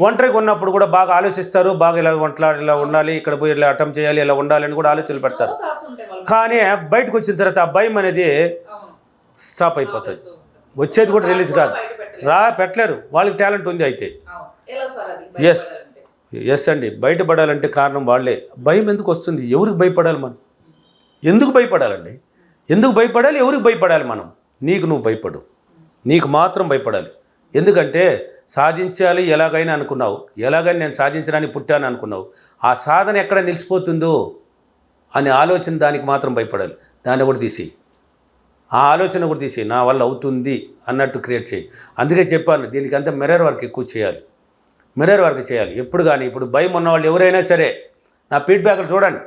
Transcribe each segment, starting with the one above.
ఒంటరిగా ఉన్నప్పుడు కూడా బాగా ఆలోచిస్తారు బాగా ఇలా వంటలా ఇలా ఉండాలి ఇక్కడ పోయి ఇలా అటెంప్ట్ చేయాలి ఇలా ఉండాలి అని కూడా ఆలోచనలు పెడతారు. కానీ బయటకు వచ్చిన తర్వాత ఆ భయం అనేది స్టాప్ అయిపోతుంది. వచ్చేది కూడా రిలీజ్ కాదు. రా పెట్టలేరు. వాళ్ళకి టాలెంట్ ఉంది అయితే. బయటపడాలంటే? ఎస్ అండి. బయటపడాలంటే కారణం వాళ్ళే. భయం ఎందుకు వస్తుంది? ఎవరికి భయపడాలి మనం? ఎందుకు భయపడాలండి? ఎందుకు భయపడాలి? ఎవరికి భయపడాలి మనం? నీకు నువ్వు భయపడు. నీకు మాత్రం భయపడాలి. ఎందుకంటే సాధించాలి ఎలాగైనా అనుకున్నావు. ఎలాగైనా నేను సాధించడానికి పుట్టాను అనుకున్నావు. ఆ సాధన ఎక్కడ నిలిచిపోతుందో అనే ఆలోచన దానికి మాత్రం భయపడాలి. దాన్ని కూడా తీసి ఆ ఆలోచన కూడా తీసి నా వల్ల అవుతుంది అన్నట్టు క్రియేట్ చేయి. అందుకే చెప్పాను దీనికి అంతా మిర్రర్ వర్క్ ఎక్కువ చేయాలి. మిర్రర్ వర్క్ చేయాలి. ఎప్పుడు కానీ ఇప్పుడు భయం ఉన్న వాళ్ళు ఎవరైనా సరే నా ఫీడ్బ్యాక్లు చూడండి.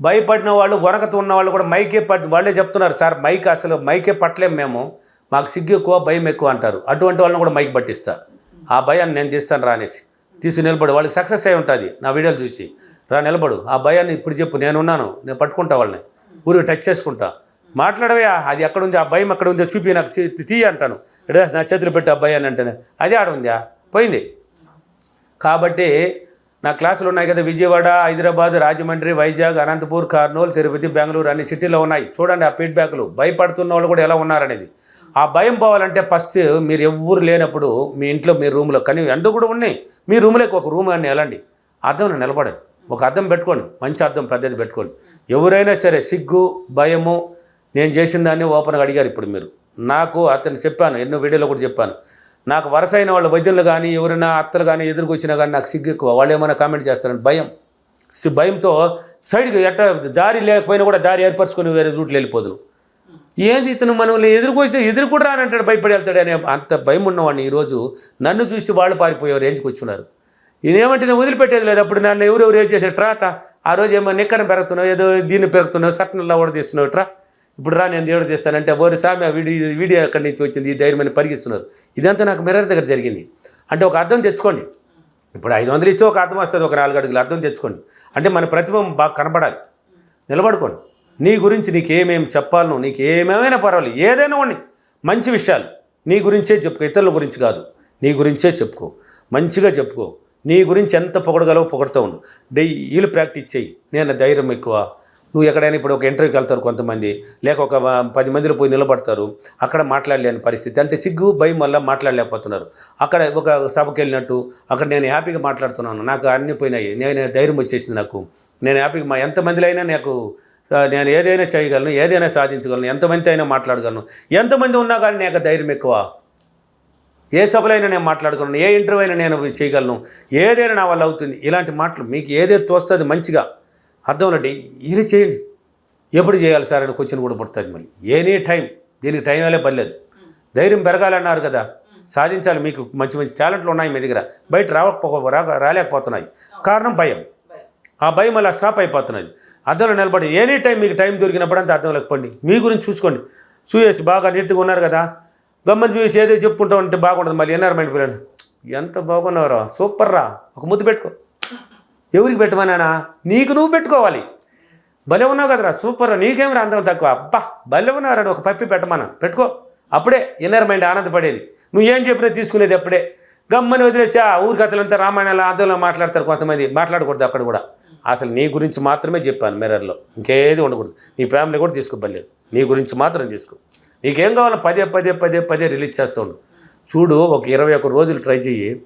భయపడిన వాళ్ళు వనకత ఉన్న వాళ్ళు కూడా మైకే పట్ వాళ్ళే చెప్తున్నారు సార్ మైక్ అసలు మైకే పట్టలేము మేము. మాకు సిగ్గు ఎక్కువ భయం ఎక్కువ అంటారు. అటువంటి వాళ్ళని కూడా మైక్ పట్టిస్తా. ఆ భయాన్ని నేను తీస్తాను రానేసి. తీసి నిలబడు వాళ్ళకి సక్సెస్ అయి ఉంటుంది. నా వీడియోలు చూసి. రా నిలబడు. ఆ భయాన్ని ఇప్పుడు చెప్పు నేనున్నాను. నేను పట్టుకుంటా వాళ్ళని. ఊరికి టచ్ చేసుకుంటా. మాట్లాడవే అది ఎక్కడ ఉంది ఆ భయం ఎక్కడ ఉందో చూపి నాకు తీ- తీయ అంటాను. ఎడే నా చేతులు పెట్టి ఆ భయాన్ని అంటేనే. అదే ఆడ ఉందా పోయింది. కాబట్టి నా క్లాసులు ఉన్నాయి కదా విజయవాడ హైదరాబాద్ రాజమండ్రి వైజాగ్ అనంతపూర్ కర్నూలు తిరుపతి బెంగళూరు అన్ని సిటీలో ఉన్నాయి. చూడండి ఆ ఫీడ్బ్యాక్లు భయపడుతున్న వాళ్ళు కూడా ఎలా ఉన్నారనేది. ఆ భయం పోవాలంటే ఫస్ట్ మీరు ఎవ్వరు లేనప్పుడు మీ ఇంట్లో మీ రూమ్లో కానీ ఎండ కూడా ఉన్నాయి. మీ రూమ్లోకి ఒక రూమ్ అని వెళ్ళండి అద్దం నిలబడండి. ఒక అద్దం పెట్టుకోండి. మంచి అద్దం పెద్దది పెట్టుకోండి. ఎవరైనా సరే సిగ్గు భయము నేను చేసిన దాన్ని ఓపెన్గా అడిగారు ఇప్పుడు మీరు. నాకు అతను చెప్పాను ఎన్నో వీడియోలో కూడా చెప్పాను. నాకు వరుస అయిన వాళ్ళ వైద్యులు కానీ ఎవరైనా అత్తలు కానీ ఎదురుకొచ్చినా కానీ నాకు సిగ్గు ఎక్కువ. వాళ్ళు ఏమైనా కామెంట్ చేస్తారని భయం. భయంతో సైడ్కి ఎట్ట దారి లేకపోయినా కూడా దారి ఏర్పరచుకొని వేరే రూట్లో వెళ్ళిపోదురు. ఏంది ఇతను మనల్ని ఎదురుకొచ్చి ఎదురు కూడా రానంటాడు భయపడి వెళ్తాడు అనే అంత భయం ఉన్నవాడిని ఈరోజు నన్ను చూసి వాళ్ళు పారిపోయే రేంజ్కి వచ్చున్నారు. ఈయనేమంటే నేను వదిలిపెట్టేది లేదు. అప్పుడు నన్ను ఎవరెవరు ఏం చేశారు? ట్రా ట్రా. ఆ రోజు ఏమో నిక్కన పెరుగుతున్నావు ఏదో దీన్ని పెరుగుతున్నావు సట్నల్లా కూడా తీస్తున్నావు? ట్రా. ఇప్పుడు రా నేను దేవుడు తీస్తానంటే ఓరి సామి ఆ వీడియో వీడియో అక్కడి నుంచి వచ్చింది? ఈ ధైర్యమని పరిగిస్తున్నారు ఇదంతా నాకు మిర్రర్ దగ్గర జరిగింది. అంటే ఒక అర్థం తెచ్చుకోండి. ఇప్పుడు ఐదు వందలు ఇస్తే ఒక అర్థం వస్తుంది ఒక నాలుగు అడుగులు అర్థం తెచ్చుకోండి. అంటే మన ప్రతిభ బాగా కనపడాలి నిలబడుకోండి. నీ గురించి నీకు ఏమేమి చెప్పాలను నీకు ఏమేమైనా పర్వాలేదు ఏదైనా ఉండి మంచి విషయాలు నీ గురించే చెప్పుకో. ఇతరుల గురించి కాదు నీ గురించే చెప్పుకో. మంచిగా చెప్పుకో. నీ గురించి ఎంత పొగడగలవో పొగడుతూ ఉండు. డైలీ ప్రాక్టీస్ చేయి. నేను ధైర్యం ఎక్కువ. నువ్వు ఎక్కడైనా ఇప్పుడు ఒక ఇంటర్వ్యూకి వెళ్తారు కొంతమంది లేక ఒక పది మందిలో పోయి నిలబడతారు అక్కడ మాట్లాడలేని పరిస్థితి. అంటే సిగ్గు భయం వల్ల మాట్లాడలేకపోతున్నారు. అక్కడ ఒక సభకి వెళ్ళినట్టు అక్కడ నేను హ్యాపీగా మాట్లాడుతున్నాను నాకు అన్ని పోయినాయి నేను ధైర్యం వచ్చేసింది నాకు. నేను హ్యాపీగా ఎంతమందిలో అయినా నాకు నేను ఏదైనా చేయగలను ఏదైనా సాధించగలను ఎంతమంది అయినా మాట్లాడగలను. ఎంతమంది ఉన్నా కానీ నాకు ధైర్యం ఎక్కువ. ఏ సభలైనా నేను మాట్లాడగలను ఏ ఇంటర్వ్యూ అయినా నేను చేయగలను. ఏదైనా నా వల్ల అవుతుంది. ఇలాంటి మాటలు మీకు ఏదైతే తోస్తుంది మంచిగా. అర్థం ఇది చేయండి. ఎప్పుడు చేయాలి సార్ అని క్వశ్చన్ కూడా పుడుతుంది మళ్ళీ ఎనీ టైం దీనికి టైం వేలే పర్లేదు. ధైర్యం పెరగాలన్నారు కదా. సాధించాలి మీకు మంచి మంచి టాలెంట్లు ఉన్నాయి మీ దగ్గర. బయట రావకపో రా- రాలేకపోతున్నాయి. కారణం భయం. ఆ భయం అలా స్టాప్ అయిపోతున్నది. అద్దంలో నిలబడి ఎనీ టైం మీకు టైం దొరికినప్పుడు అంతా అర్థం లేకపోండి మీ గురించి చూసుకోండి. చూసేసి బాగా నీట్గా ఉన్నారు కదా. గమ్మని చూసి ఏదో చెప్పుకుంటా ఉంటే బాగుంటుంది. మళ్ళీ ఎన్ఆర్మెంట్ పిల్లలు ఎంత బాగున్నావురా? సూపర్ రా. ఒక ముద్దు పెట్టుకో. ఎవరికి పెట్టమన్నానా నీకు నువ్వు పెట్టుకోవాలి. భలే ఉన్నావు కదరా. సూపర్ నీకేం రా అందరం తక్కువ? అబ్బా భలే ఉన్నారని ఒక పప్పి పెట్టమన్నా. పెట్టుకో. అప్పుడే ఇన్నర్ మైండ్ ఆనందపడేది. నువ్వు ఏం చెప్పినా తీసుకునేది అప్పుడే. గమ్మని వదిలేసా ఊరికి ఊరి కథలంతా రామాయణాలు అర్థంలో మాట్లాడతారు కొంతమంది. మాట్లాడకూడదు అక్కడ కూడా. అసలు నీ గురించి మాత్రమే చెప్పాను మిర్రర్లో. ఇంకేది ఉండకూడదు. నీ ఫ్యామిలీ కూడా తీసుకోబలేదు నీ గురించి మాత్రం తీసుకో. నీకేం కావాలో పదే పదే పదే పదే రిలీజ్ చేస్తూ ఉండు. చూడు ఒక ఇరవై ఒక్క రోజులు ట్రై చెయ్యి.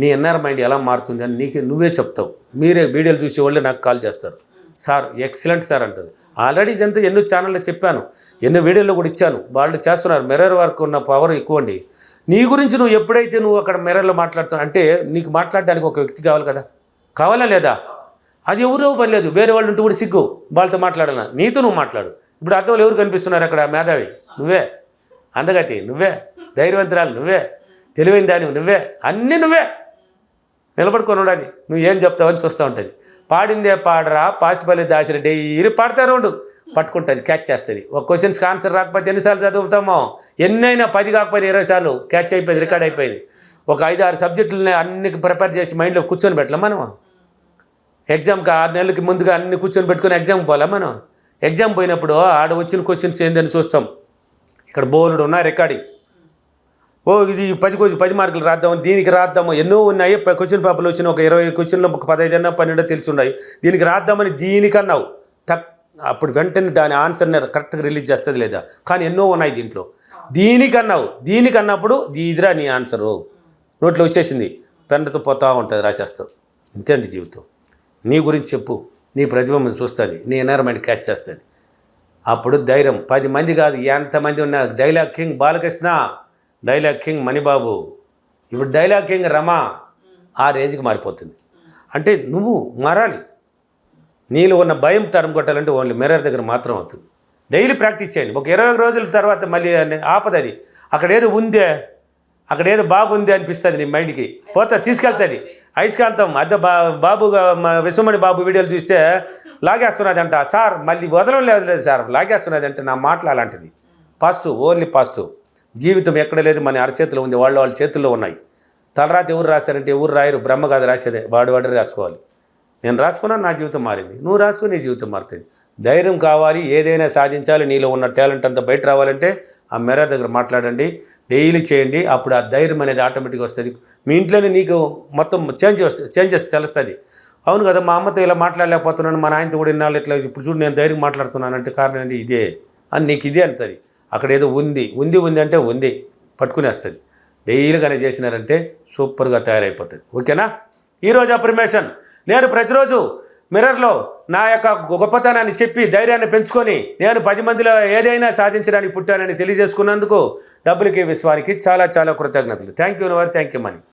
నీ ఎన్ఆర్ మైండ్ ఎలా మారుతుంది అని నీకే నువ్వే చెప్తావు. మీరే వీడియోలు చూసే వాళ్ళే నాకు కాల్ చేస్తారు. సార్ ఎక్సలెంట్ సార్ అంటారు ఆల్రెడీ ఇదంతా ఎన్నో ఛానల్లో చెప్పాను. ఎన్నో వీడియోలో కూడా ఇచ్చాను. వాళ్ళు చేస్తున్నారు. మిర్రర్ వర్క్ ఉన్న పవర్ ఎక్కువ అండి. నీ గురించి నువ్వు ఎప్పుడైతే నువ్వు అక్కడ మిర్రర్లో మాట్లాడుతావు అంటే నీకు మాట్లాడడానికి ఒక వ్యక్తి కావాలి కదా? కావాలా లేదా? అది ఎవరో పని లేదు. వేరే వాళ్ళు ఉంటే కూడా సిగ్గు. వాళ్ళతో మాట్లాడాల? నీతో నువ్వు మాట్లాడు. ఇప్పుడు అర్థంలో ఎవరు కనిపిస్తున్నారు అక్కడ? మేధావి. నువ్వే. అందగతి. నువ్వే. ధైర్యవంతురాలు నువ్వే. తెలివైన దాని నువ్వే. అన్నీ నువ్వే. నిలబడుకొని ఉండాలి. నువ్వు ఏం చెప్తావని చూస్తూ ఉంటుంది. పాడిందే పాడరా పాసిపల్లి దాసిరి డైలీ పాడతారు ఉండు పట్టుకుంటుంది క్యాచ్ చేస్తుంది. ఒక క్వశ్చన్స్కి ఆన్సర్ రాకపోతే ఎన్నిసార్లు చదువుతామో? ఎన్నైనా పది కాకపోయినా ఇరవై సార్లు క్యాచ్ అయిపోయింది రికార్డ్ అయిపోయింది. ఒక ఐదు ఆరు సబ్జెక్టులని అన్ని ప్రిపేర్ చేసి మైండ్లో కూర్చొని పెట్టలేం మనం ఎగ్జామ్కి ఆరు నెలలకి ముందుగా అన్ని కూర్చొని పెట్టుకొని ఎగ్జామ్ పోలే మనం? ఎగ్జామ్ పోయినప్పుడు ఆడ వచ్చిన క్వశ్చన్స్ ఏందని చూస్తాం. ఇక్కడ బోర్డు ఉన్న రికార్డింగ్. ఓ ఇది పది పది మార్కులు రాద్దాము దీనికి రాద్దాము. ఎన్నో ఉన్నాయి క్వశ్చన్ పేపర్లు వచ్చిన ఒక ఇరవై క్వశ్చన్లు ఒక పదహైదు అన్నా పన్నెండో తెలిసి ఉన్నాయి దీనికి రాద్దామని దీనికన్నావు. తక్ అప్పుడు వెంటనే దాని ఆన్సర్ని కరెక్ట్గా రిలీజ్ చేస్తుంది లేదా? కానీ ఎన్నో ఉన్నాయి దీంట్లో. దీనికన్నావు దీనికన్నప్పుడు ఇదిరా నీ ఆన్సరు నోట్లో వచ్చేసింది. పెన్నుతో పోతా ఉంటుంది రాసేస్తావు ఇంతే అండి జీవితం. నీ గురించి చెప్పు. నీ ప్రతిబింబం చూస్తుంది. నీ ఎన్వైర్మెంట్ క్యాచ్ చేస్తుంది. అప్పుడు ధైర్యం. పది మంది కాదు ఎంతమంది ఉన్నా. Dialogue king Balakrishna dialogue king Manibabu. ఇప్పుడు డైలాగ్ కింగ్ రమ ఆ రేంజ్కి మారిపోతుంది. అంటే నువ్వు మారాలి. నీలో ఉన్న భయం తరం కొట్టాలంటే ఓన్లీ మిర్రర్ దగ్గర మాత్రం అవుతుంది. డైలీ ప్రాక్టీస్ చేయండి ఒక ఇరవై రోజుల తర్వాత మళ్ళీ అని- అది అక్కడ ఏదో ఉందే. అక్కడ ఏదో బాగుంది అనిపిస్తుంది నీ మైండ్కి. పోతా తీసుకెళ్తుంది. అయస్కాంతం అద్దె బా బాబు మా విశ్వమణి బాబు వీడియోలు చూస్తే లాగేస్తున్నది అంట సార్ మళ్ళీ వదలం లేదు లేదు సార్ లాగేస్తున్నది అంటే నా మాటలు అలాంటిది. పాజిటివ్ ఓన్లీ పాజిటివ్ జీవితం ఎక్కడ లేదు మన అరచేతిలో ఉంది వాళ్ళు వాళ్ళ చేతుల్లో ఉన్నాయి. తలరాత ఎవరు రాశారంటే ఎవరు రాయరు బ్రహ్మ రాసేదే వాడు వాడు రాసుకోవాలి. నేను రాసుకున్నా నా జీవితం మారింది నువ్వు రాసుకుని నీ జీవితం మారుతుంది. ధైర్యం కావాలి ఏదైనా సాధించాలి నీలో ఉన్న టాలెంట్ అంతా బయట రావాలంటే ఆ మెర దగ్గర మాట్లాడండి. డైలీ చేయండి అప్పుడు ఆ ధైర్యం అనేది ఆటోమేటిక్గా వస్తుంది. మీ ఇంట్లోనే నీకు మొత్తం చేంజ్ వస్తుంది చేంజెస్ తెలుస్తుంది. అవును కదా మా అమ్మతో ఇలా మాట్లాడలేకపోతున్నాను మా నాయనతో కూడా ఇన్నాళ్ళు ఇట్లా ఇప్పుడు చూడు నేను ధైర్యం మాట్లాడుతున్నానంటే కారణం ఏంది? ఇదే. అని నీకు ఇదే అంటుంది. అక్కడ ఏదో ఉంది ఉంది ఉంది అంటే ఉంది పట్టుకునేస్తుంది. డైలీగానే చేసినారంటే సూపర్గా తయారైపోతుంది. ఓకేనా? ఈరోజు అప్రిమేషన్ నేను ప్రతిరోజు మిర్రర్లో నా యొక్క గొప్పతనాన్ని చెప్పి ధైర్యాన్ని పెంచుకొని నేను పది మందిలో ఏదైనా సాధించడానికి పుట్టానని తెలియజేసుకున్నందుకు డబ్బులకి విశ్వానికి చాలా చాలా కృతజ్ఞతలు. Thank you thank you money